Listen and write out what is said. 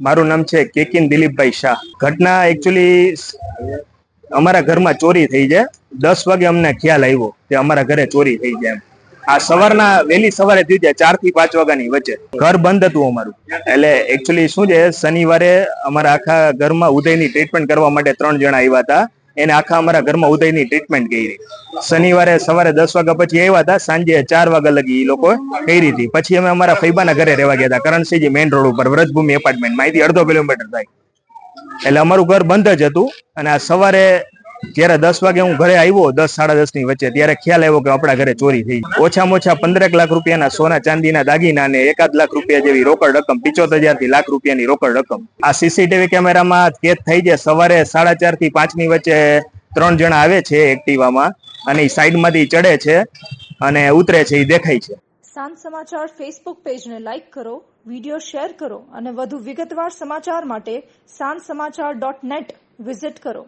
મારું નામ છે કેકિન દિલીપભાઈ શાહ. ઘટના એકચ્યુઅલી અમારા ઘરમાં ચોરી થઈ છે. દસ વાગે અમને ખ્યાલ આવ્યો કે અમારા ઘરે ચોરી થઈ જાય આ સવારના, વહેલી સવારે થઈ જાય ચારથી પાંચ વાગ્યાની વચ્ચે. ઘર બંધ હતું અમારું. એટલે એકચ્યુઅલી શું છે, શનિવારે અમારા આખા ઘરમાં ઉદયની ટ્રીટમેન્ટ કરવા માટે ત્રણ જણા આવ્યા હતા. એને આખા અમારા ઘરમાં ઉદયની ટ્રીટમેન્ટ કરી શનિવારે સવારે દસ વાગ્યા પછી આવ્યા હતા, સાંજે ચાર વાગ્યા લગી એ લોકો કરી હતી. પછી અમે અમારા ફૈબાના ઘરે રહેવા ગયા હતા, કરણસિંહજી મેઇન રોડ ઉપર, વ્રજભૂમિ એપાર્ટમેન્ટ અહીંથી અડધો કિલોમીટર થાય. એટલે અમારું ઘર બંધ જ હતું અને આ સવારે જ્યારે દસ વાગે હું ઘરે આવ્યો, દસ સાડા દસની વચ્ચે. ત્યારે ખ્યાલ આવ્યો કે આપણા ઘરે ચોરી થઈ. ઓછામાં ઓછા પંદરેક લાખ રૂપિયાના સોના ચાંદીના દાગીના અને એકાદ લાખ રૂપિયા જેવી રોકડ રકમ, પિચોતેર હજારથી લાખ રૂપિયાની રોકડ રકમ. આ સીસીટીવી કેમેરામાં કેદ થઈ છે. સવારે સાડા ચારથી પાંચની વચ્ચે ત્રણ જણા આવે છે એક્ટિવામાં અને સાઈડમાંથી ચડે છે અને ઉતરે છે એ દેખાય છે. સાંજ સમાચાર ફેસબુક પેજને લાઇક કરો વિડિયો શેર કરો અને વધુ વિગતવાર સમાચાર માટે સાંજ સમાચાર ડોટ નેટ વિઝિટ કરો.